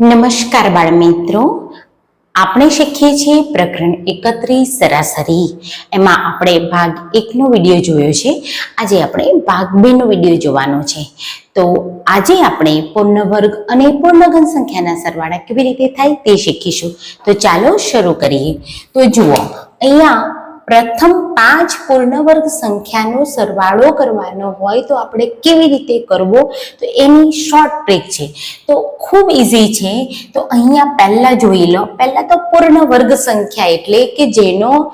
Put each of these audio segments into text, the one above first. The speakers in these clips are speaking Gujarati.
નમસ્કાર બાળ મિત્રો આપણે શીખીએ છીએ પ્રકરણ એકત્રીસ સરાસરી. એમાં આપણે ભાગ એકનો વીડિયો જોયો છે. આજે આપણે ભાગ બેનો વીડિયો જોવાનો છે. તો આજે આપણે પૂર્ણ વર્ગ અને પૂર્ણઘન સંખ્યાના સરવાળા કેવી રીતે થાય તે શીખીશું. તો ચાલો શરૂ કરીએ. તો જુઓ, અહીંયા પ્રથમ પાંચ પૂર્ણ વર્ગ સંખ્યાનો સરવાળો કરવાનો હોય તો આપણે કેવી રીતે કરવો? તો એની શોર્ટ ટ્રીક છે. તો ખૂબ ઇઝી છે. તો અહીંયા પહેલાં જોઈ લો. પહેલાં તો પૂર્ણ વર્ગ સંખ્યા એટલે કે જેનો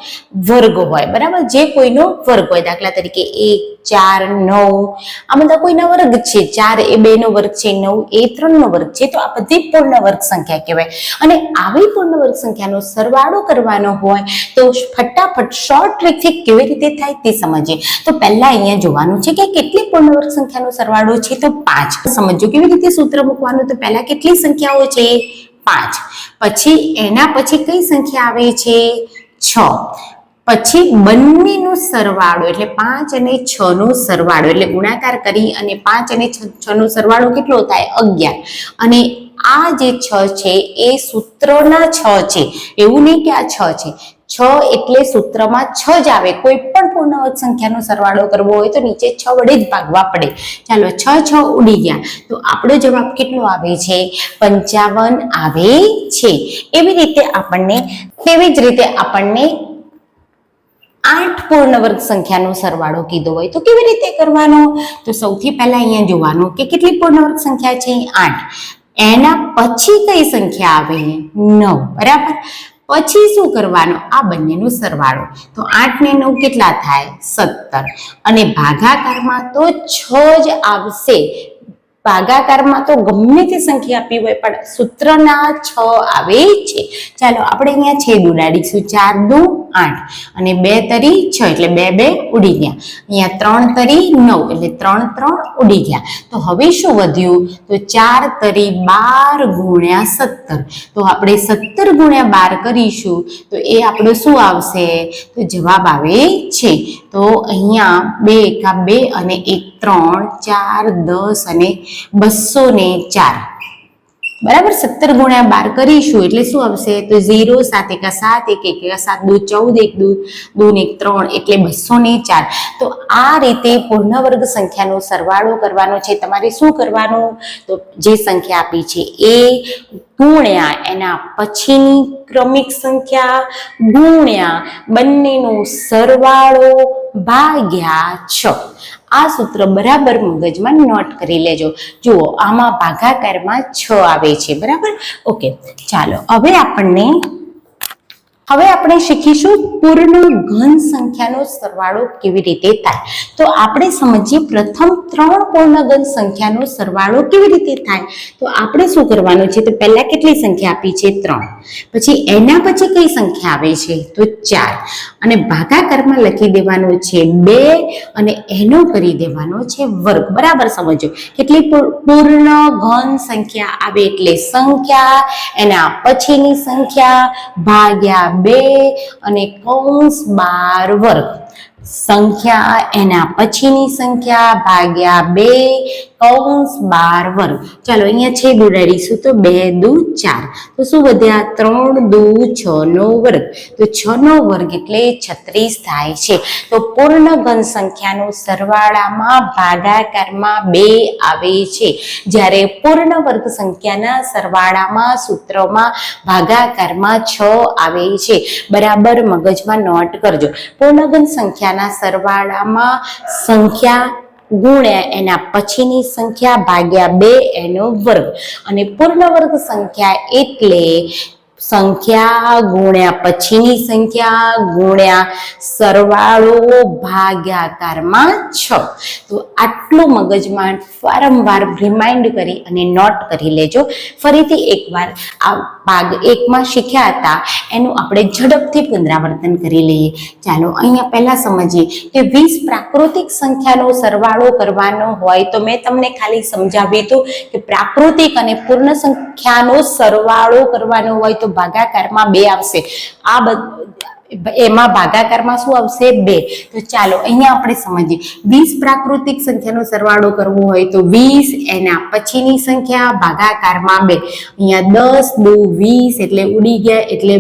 વર્ગ હોય. બરાબર? જે કોઈનો વર્ગ હોય. દાખલા તરીકે એક ચાર, નવ, આ બધા કોઈના વર્ગ છે? ચાર એ બે નો વર્ગ છે, નવ એ ત્રણ નો વર્ગ છે. તો આ બધી પૂર્ણ વર્ગ સંખ્યા કહેવાય. અને આવી પૂર્ણ વર્ગ સંખ્યાનો સરવાળો કરવાનો હોય તો ફટાફટ શોર્ટ ટ્રીકથી કેવી રીતે થાય તે સમજીએ. તો પહેલા અહીંયા જોવાનું છે કે કેટલી પૂર્ણ વર્ગ સંખ્યાનો સરવાળો છે? તો પાંચ. સમજો કેવી રીતે સૂત્ર મૂકવાનું? તો પહેલા કેટલી સંખ્યાઓ છે? પાંચ. પછી એના પછી કઈ સંખ્યા આવે છે? છ. પછી બંનેનો સરવાળો એટલે પાંચ અને છ નો સરવાળો એટલે ગુણાકાર કરી અને પાંચ અને છ નો સરવાળો કેટલો થાય? અગિયાર. અને આ જે છ છે, એ સૂત્રના છ છે. એવું નહીં કે આ છ છે. છ એટલે સૂત્રમાં છ જ આવે. કોઈ પણ પૂર્ણવત સંખ્યાનો સરવાળો કરવો હોય તો નીચે છ વડે જ ભાગવા પડે. ચાલો, છ છ ઉડી ગયા. તો આપણો જવાબ કેટલો આવે છે? પંચાવન આવે છે. એવી રીતે આપણને, તેવી જ રીતે આપણને આઠ પૂર્ણ વર્ગ સંખ્યાનો સરવાળો કીધો હોય તો કેવી રીતે કરવાનો? તો સૌથી પહેલા અહીંયા જોવાનું કે કેટલી પૂર્ણ વર્ગ સંખ્યા છે? આઠ. એના પછી કઈ સંખ્યા આવે? નવ. બરાબર? પછી શું કરવાનું? આ બંનેનો સરવાળો. તો આઠ ને નવ કેટલા થાય? સત્તર. અને ભાગાકારમાં તો છ જ આવશે. ભાગાકારમાં તો ગમે તે સંખ્યા આપી હોય, પણ સૂત્રના છ આવે છે. ચાલો આપણે અહીંયા છેદ ઉડાડીશું ચાર, દુ, આઠ. અને બે તરી છ, એટલે બે બે ઉડી ગયા. અહીંયા ત્રણ તરી નવ, એટલે ત્રણ ત્રણ ઉડી ગયા. તો હવે શું વધ્યું? તો ચાર તરી બાર ગુણ્યા સત્તર. તો આપણે સત્તર ગુણ્યા બાર કરીશું, તો એ આપણો શું આવશે? તો જવાબ આવે છે. તો અહીંયા બે એકા બે અને એક ત્રણ, ચાર, દસ અને બસો ને ચાર. બરાબર? સત્તર ગુણ્યા બાર કરીશું એટલે શું આવશે? તો ઝીરો, સાત એકા સાત, એક એક સાત, દુ ચૌદ, એક દુ દુ એક ત્રણ, એટલે બસો ને ચાર. તો આ રીતે પૂર્ણ વર્ગ સંખ્યાનો સરવાળો કરવાનો છે. તમારે શું કરવાનું? તો જે સંખ્યા આપી છે, એ ગુણ્યા એના પછીની ક્રમિક સંખ્યા ગુણ્યા બંનેનો સરવાળો ભાગ્યા છ. આ સૂત્ર બરાબર મગજમાં નોટ કરી લેજો. જુઓ, આમાં ભાગાકારમાં છ આવે છે, બરાબર? ઓકે, ચાલો, હવે આપણને હવે આપણે શીખીશું પૂર્ણ ઘન સંખ્યાનો સરવાળો કેવી રીતે થાય. તો આપણે સમજીએ પ્રથમ ત્રણ પૂર્ણ ઘન સંખ્યાનો સરવાળો કેવી રીતે થાય. તો આપણે શું કરવાનું છે? તો પહેલા કેટલી સંખ્યા આપી છે? ત્રણ. પછી એના પછી કઈ સંખ્યા આવે છે? તો ચાર. અને ભાગાકારમાં લખી દેવાનો છે બે અને એનો કરી દેવાનો છે વર્ગ. બરાબર સમજો. કેટલી પૂર્ણ ઘન સંખ્યા આવે? એટલે સંખ્યા, એના પછીની સંખ્યા, ભાગ્યા બે અને કૌંસ બાર વર્ગ. સંખ્યા એના પછીની સંખ્યા ભાગ્યા બે કૌંસ બાર વર્ગ ચાલો, અહીંયા છેદ ઉડાડીશું તો? બે, દુ, ચાર. તો શું વધ્યા? ત્રણ, દુ, છ, નો વર્ગ. તો છ નો વર્ગ એટલે છત્રીસ થાય છે. તો પૂર્ણ ઘન સંખ્યાનો સરવાળામાં ભાગાકારમાં બે આવે છે. જ્યારે પૂર્ણ વર્ગ સંખ્યાના સરવાળામાં સૂત્રમાં ભાગાકારમાં છ આવે છે. બરાબર મગજમાં નોટ કરજો. પૂર્ણઘન સંખ્યાના સરવાળામાં સંખ્યા ગુણ્યા એના પછીની સંખ્યા ભાગ્યા બે એનો વર્ગ. અને પૂર્ણ વર્ગ સંખ્યા એટલે સંખ્યા ગુણ્યા પછીની સંખ્યા ગુણ્યા સરવાળો ભાગ્યાકારમાં છ. તો આટલું મગજમાં વારંવાર રિમાઇન્ડ કરી અને નોટ કરી લેજો. ફરીથી એકવાર આ ભાગ એકમાં શીખ્યા હતા, એનું આપણે ઝડપથી પુનરાવર્તન કરી લઈએ. ચાલો અહીંયા પહેલા સમજીએ કે વીસ પ્રાકૃતિક સંખ્યાનો સરવાળો કરવાનો હોય તો મેં તમને ખાલી સમજાવ્યું હતું કે પ્રાકૃતિક અને પૂર્ણ સંખ્યાનો સરવાળો કરવાનો હોય તો ભાગાકારમાં બે આવશે. આ એમાં ભાગાકારમાં શું આવશે? બે. તો ચાલો, અહીંયા આપણે સમજીએ. વીસ પ્રાકૃતિક સંખ્યાનો સરવાળો કરવો હોય તો વીસ, એના પછીની સંખ્યા ભાગાકારમાં બે. અહીંયા દસ, દો, વીસ એટલે ઉડી ગયા, એટલે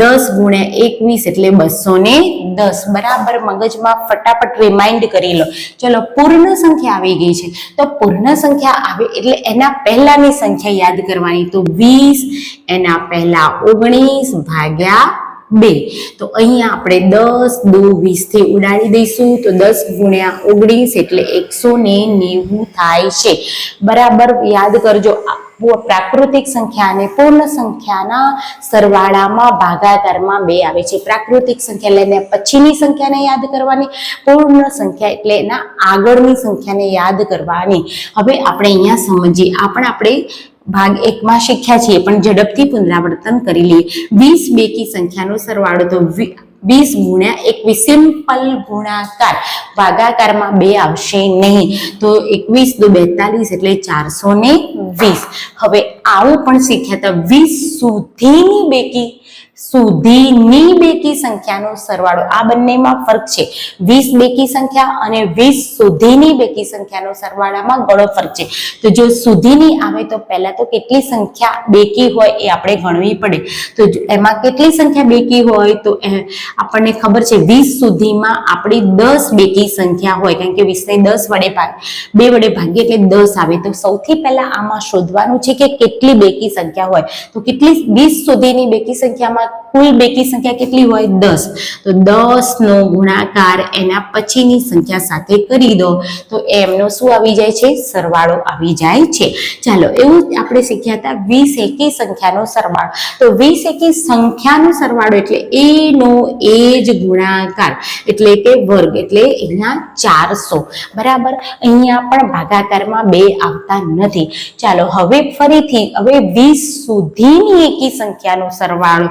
દસ ગુણ્યા એકવીસ એટલે બસો ને દસ. બરાબર? મગજમાં ફટાફટ રિમાઇન્ડ કરી લો. ચલો, પૂર્ણ સંખ્યા આવી ગઈ છે. તો પૂર્ણ સંખ્યા આવે એટલે એના પહેલાની સંખ્યા યાદ કરવાની. તો વીસ, એના પહેલા ઓગણીસ ભાગ્યા બે. તો અહીંયા આપણે દસ, દો, વીસથી ઉડાડી દઈશું. તો દસ ગુણ્યા ઓગણીસ એટલે એકસો ને નેવું થાય છે. બરાબર યાદ કરજો પ્રાકૃતિક સંખ્યા અને પૂર્ણ સંખ્યાના સરવાળામાં ભાગાકારમાં બે આવે છે. પ્રાકૃતિક સંખ્યા એટલે પછીની સંખ્યાને યાદ કરવાની, પૂર્ણ સંખ્યા એટલે એના આગળની સંખ્યાને યાદ કરવાની. હવે આપણે અહીંયા સમજીએ. આપણે આપણે ભાગ એકમાં શીખ્યા છીએ, પણ ઝડપથી પુનરાવર્તન કરી લઈએ. વીસ બેકી સંખ્યાનો સરવાળો તો વીસ ગુણ્યા એકવીસ, સિમ્પલ ગુણાકાર. ભાગાકારમાં બે આવશે નહીં. તો એકવીસ દો બેતાલીસ એટલે ચારસો ને વીસ. હવે આવું પણ શીખ્યા હતા. વીસ સુધીની બેકી સુધીની બેકી સંખ્યાનો સરવાળો. આ બંનેમાં ફરક છે. વીસ બેકી સંખ્યા અને વીસ સુધીની બેકી સંખ્યાનો સરવાળામાં ઘણો ફરક છે. તો જો સુધીની આવે તો પહેલા તો કેટલી સંખ્યા બેકી હોય એ આપણે ગણવી પડે. તો એમાં કેટલી સંખ્યા બેકી હોય તો આપણને ખબર છે વીસ સુધીમાં આપણી દસ બેકી સંખ્યા હોય. કારણ કે વીસને દસ વડે ભાગ, બે વડે ભાગીએ એટલે દસ આવે. તો સૌથી પહેલા આમાં શોધવાનું છે કે કેટલી બેકી સંખ્યા હોય. તો કેટલી વીસ સુધીની બેકી સંખ્યામાં 것 કુલ બેકી સંખ્યા કેટલી હોય? દસ. તો દસ નો ગુણાકાર એના પછીની સંખ્યા સાથે કરી દો. તો એમનો શું આવી જાય છે? સરવાળો આવી જાય છે. ચાલો, એવું આપણે શીખ્યા હતા વીસ એકી સંખ્યાનો સરવાળો. તો વીસ એકી સંખ્યાનો સરવાળો એટલે એનો એ જ ગુણાકાર એટલે કે વર્ગ એટલે એના ચારસો. બરાબર? અહીંયા પણ ભાગાકારમાં બે આવતા નથી. ચાલો, હવે ફરીથી, હવે વીસ સુધીની એકી સંખ્યાનો સરવાળો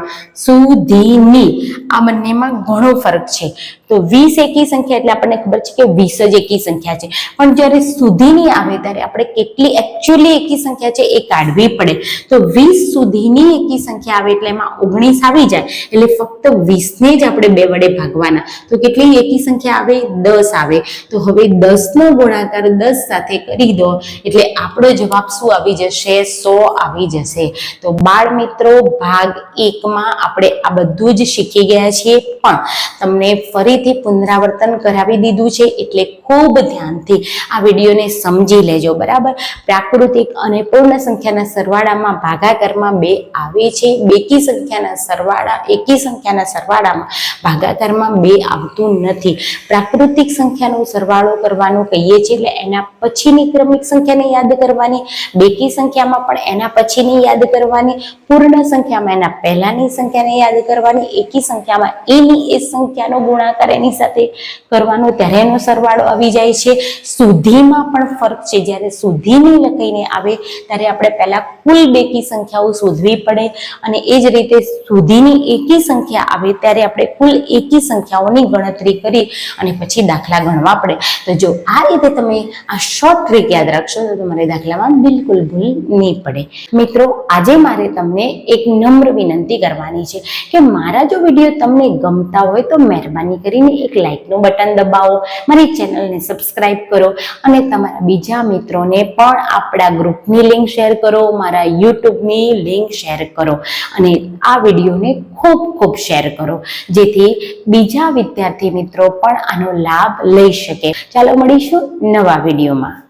સુધીની. આ બંનેમાં ઘણો ફરક છે. તો વીસ એકી સંખ્યા એટલે આપણને ખબર છે કે વીસ જ એકી સંખ્યા છે. પણ જ્યારે સુધીની આવે ત્યારે આપણે કેટલી એકચ્યુઅલી એકી સંખ્યા છે એ કાઢવી પડે. તો વીસ સુધીની એકી સંખ્યા આવે એટલે એમાં ઓગણીસ આવી જાય. એટલે ફક્ત વીસને જ આપણે બે વડે ભાગવાના. તો કેટલી એકી સંખ્યા આવે? દસ આવે. તો હવે દસનો ગુણાકાર દસ સાથે કરી દો એટલે આપણો જવાબ શું આવી જશે? સો આવી જશે. તો બાળ મિત્રો, ભાગ એકમાં આપણે આ બધું જ શીખી ગયા છીએ. પણ તમને ફરીથી પુનરાવર્તન કરાવી દીધું છે એટલે ખૂબ ધ્યાનથી આ વિડીયોને સમજી લેજો, બરાબર? પ્રાકૃતિક અને પૂર્ણ સંખ્યાના સરવાળામાં ભાગાકારમાં બે આવે છે. બેકી સંખ્યાના સરવાળા, એકી સંખ્યાના સરવાળામાં ભાગાકારમાં બે આવતું નથી. પ્રાકૃતિક સંખ્યાનો સરવાળો કરવાનો કહીએ છીએ એટલે એના પછીની ક્રમિક સંખ્યાને યાદ કરવાની, બેકી સંખ્યામાં પણ એના પછીની યાદ કરવાની, પૂર્ણ સંખ્યામાં એના પહેલાની સંખ્યાને યાદ કરવાની, એકી સંખ્યામાં એની એ સંખ્યાનો ગુણાકાર એની સાથે કરવાનો ત્યારે એનો સરવાળો આવી જાય છે. સુધીમાં પણ ફરક છે. જ્યારે સુધીની લખીને આવે, ત્યારે આપણે પહેલા કુલ બેકી સંખ્યાઓ શોધવી પડે અને એ જ રીતે સુધીની એકી સંખ્યા આવે, ત્યારે આપણે કુલ એકી સંખ્યાઓની ગણતરી કરી અને પછી દાખલા ગણવા પડે. તો જો આ રીતે તમે આ શોર્ટ ટ્રીક યાદ રાખશો, તો તમારે દાખલામાં બિલકુલ ભૂલ નહીં પડે. મિત્રો, આજે મારે તમને એક નમ્ર વિનંતી કરવાની છે કે મારા જો વીડિયો તમને ગમતા હોય તો મહેરબાની કરીને એક લાઇકનું બટન દબાવો, મારી ચેનલને સબસ્ક્રાઇબ કરો અને તમારા બીજા મિત્રોને પણ આપણા ગ્રુપની લિંક શેર કરો, મારા યુટ્યુબની લિંક શેર કરો અને આ વિડીયોને ખૂબ ખૂબ શેર કરો, જેથી બીજા વિદ્યાર્થી મિત્રો પણ આનો લાભ લઈ શકે. ચાલો મળીશું નવા વિડીયોમાં.